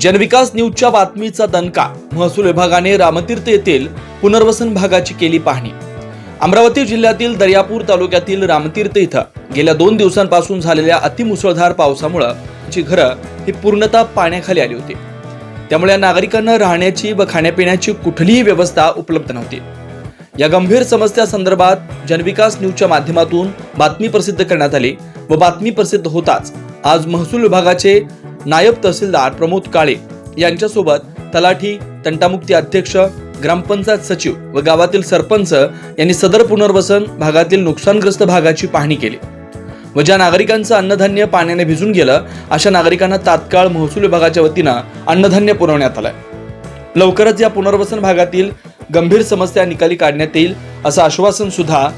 जनविकास न्यूजच्या बातमीचा दणका. महसूल विभागाने रामतीर्थ येथील पुनर्वसन भागाची केली पाहणी. अमरावती जिल्ह्यातील दर्यापूर तालुक्यातील रामतीर्थ इथं गेल्या दोन दिवसांपासून झालेल्या अतिमुसळधार पावसामुळं जी घरं ही पूर्णतः पाण्याखाली आली होती. त्यामुळे या नागरिकांना राहण्याची व खाण्यापिण्याची कुठलीही व्यवस्था उपलब्ध नव्हती. या गंभीर समस्या संदर्भात जनविकास न्यूजच्या माध्यमातून बातमी प्रसिद्ध करण्यात आली व बातमी प्रसिद्ध होताच आज महसूल विभागाचे नायब तहसीलदार प्रमोद काळे यांच्यासोबत तलाठी तंटामुक्ती अध्यक्ष ग्रामपंचायत सचिव व गावातील सरपंच यांनी सदर पुनर्वसन भागातील नुकसानग्रस्त भागाची पाहणी केली व ज्या नागरिकांचं अन्नधान्य पाण्याने भिजून गेलं अशा नागरिकांना तात्काळ महसूल विभागाच्या वतीनं अन्नधान्य पुरवण्यात आलंय. लवकरच या पुनर्वसन भागातील गंभीर समस्या निकाली काढण्यात येईल असं आश्वासन सुद्धा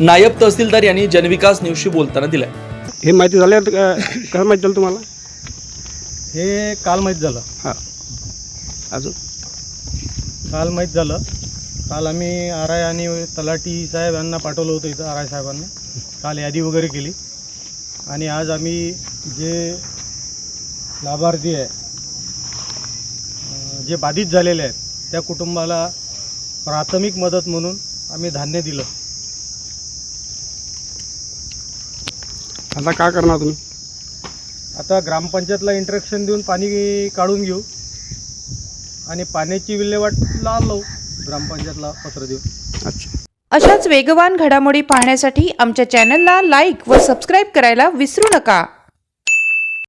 नायब तहसीलदार यांनी जनविकास न्यूजशी बोलताना दिलंय. हे माहिती झालं कसं माहिती झालं तुम्हाला? हे काल माहीत झालं. हां. अजून? काल माहीत झालं. काल आम्ही आर आय आणि तलाठी साहेब यांना पाठवलं होतं इथं आर आय साहेबांना. काल यादी वगैरे केली. आणि आज आम्ही जे लाभार्थी आहे जे बाधित झालेले आहेत त्या कुटुंबाला प्राथमिक मदत म्हणून आम्ही धान्य दिलं. आता काय करणार तुम्ही? आता ग्रामपंचायतला इंट्रॅक्शन देऊन पाणी काढून घेऊ. आणि पाण्याची विल्हेवाट लावून लावू ग्रामपंचायतला पत्र देऊन. अच्छा. अशाच वेगवान घडामोडी पाहण्यासाठी आमच्या चॅनलला लाईक व सबस्क्राईब करायला विसरू नका.